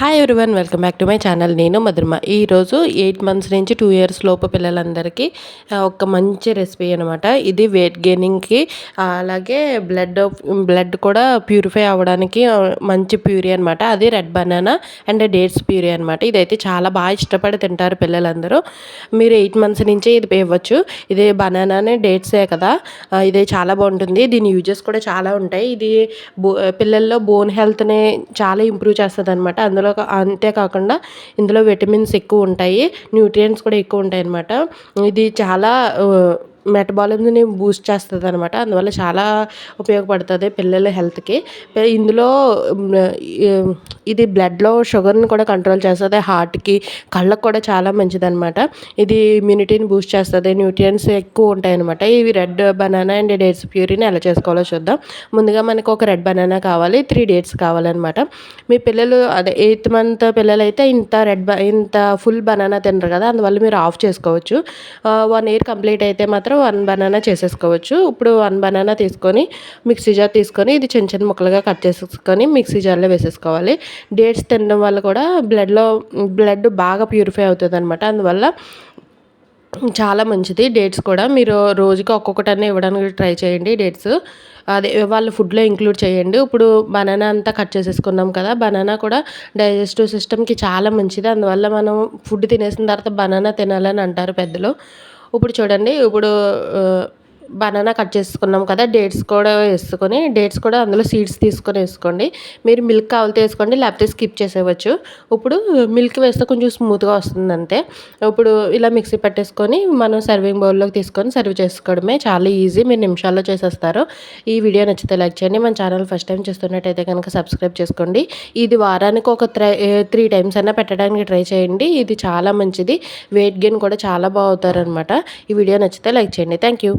Hi everyone welcome back to my channel నేను మధురమ. ఈరోజు eight months నుంచి టూ ఇయర్స్ లోపు పిల్లలందరికీ ఒక మంచి రెసిపీ అనమాట ఇది వెయిట్ గెయినింగ్కి అలాగే బ్లడ్ బ్లడ్ కూడా ప్యూరిఫై అవ్వడానికి మంచి ప్యూరీ అనమాట అది red banana and dates puree అనమాట ఇదైతే చాలా బాగా ఇష్టపడి తింటారు పిల్లలందరూ. మీరు ఎయిట్ మంత్స్ నుంచే ఇది ఇవ్వచ్చు. ఇది బనానానే డేట్సే కదా ఇది చాలా బాగుంటుంది. దీని యూజెస్ కూడా చాలా ఉంటాయి. ఇది బో పిల్లల్లో బోన్ హెల్త్ని చాలా ఇంప్రూవ్ చేస్తుంది అనమాట అందులో కా- అంతేకాకుండా ఇందులో విటమిన్స్ ఎక్కువ ఉంటాయి న్యూట్రియంట్స్ కూడా ఎక్కువ ఉంటాయి అనమాట ఇది చాలా మెటబాలిజంని బూస్ట్ చేస్తుంది అనమాట అందువల్ల చాలా ఉపయోగపడుతుంది పిల్లల హెల్త్కి. ఇందులో ఇది బ్లడ్లో షుగర్ని కూడా కంట్రోల్ చేస్తుంది హార్ట్కి కళ్ళకు కూడా చాలా మంచిదన్నమాట. ఇది ఇమ్యూనిటీని బూస్ట్ చేస్తుంది న్యూట్రియన్స్ ఎక్కువ ఉంటాయి అనమాట ఇవి రెడ్ బనానా అండ్ డేట్స్ ప్యూరీని ఎలా చేసుకోవాలో చూద్దాం. ముందుగా మనకు ఒక రెడ్ బనానా కావాలి త్రీ డేట్స్ కావాలన్నమాట. మీ పిల్లలు అదే ఎయిత్ మంత్ పిల్లలు అయితే ఇంత రెడ్ బ ఇంత ఫుల్ బనానా తినరు కదా అందువల్ల మీరు ఆఫ్ చేసుకోవచ్చు. వన్ ఇయర్ కంప్లీట్ అయితే మాత్రం వన్ బనానా చేసేసుకోవచ్చు. ఇప్పుడు వన్ బనానా తీసుకొని మిక్సీ జార్ తీసుకొని ఇది చిన్న చిన్న ముక్కలుగా కట్ చేసుకొని మిక్సీ జార్లో వేసేసుకోవాలి. డేట్స్ తినడం వల్ల కూడా బ్లడ్లో బ్లడ్ బాగా ప్యూరిఫై అవుతుంది అనమాట అందువల్ల చాలా మంచిది డేట్స్ కూడా. మీరు రోజుకి ఒక్కొక్కటన్నా ఇవ్వడానికి ట్రై చేయండి డేట్స్. అదే వాళ్ళ ఫుడ్లో ఇంక్లూడ్ చేయండి. ఇప్పుడు బనానా అంతా కట్ చేసేసుకున్నాం కదా బనానా కూడా డైజెస్టివ్ సిస్టమ్కి చాలా మంచిది. అందువల్ల మనం ఫుడ్ తినేసిన తర్వాత బనానా తినాలని అంటారు పెద్దలు. ఇప్పుడు చూడండి ఇప్పుడు బనానా కట్ చేసుకున్నాం కదా డేట్స్ కూడా వేసుకొని డేట్స్ కూడా అందులో సీడ్స్ తీసుకొని వేసుకోండి. మీరు మిల్క్ కావాలితే వేసుకోండి లేకపోతే స్కిప్ చేసేవచ్చు ఇప్పుడు మిల్క్ వేస్తే కొంచెం స్మూత్గా వస్తుంది అంతే. ఇప్పుడు ఇలా మిక్సీ పెట్టేసుకొని మనం సర్వింగ్ బౌల్లోకి తీసుకొని సర్వ్ చేసుకోవడమే చాలా ఈజీ. మీరు నిమిషాల్లో చేసేస్తారు. ఈ వీడియో నచ్చితే లైక్ చేయండి. మన ఛానల్ ఫస్ట్ టైం చూస్తున్నట్టయితే కనుక సబ్స్క్రైబ్ చేసుకోండి. ఇది వారానికి ఒక త్రీ త్రీ టైమ్స్ అయినా పెట్టడానికి ట్రై చేయండి. ఇది చాలా మంచిది. వెయిట్ గెయిన్ కూడా చాలా బాగుతారనమాట ఈ వీడియో నచ్చితే లైక్ చేయండి. Thank you.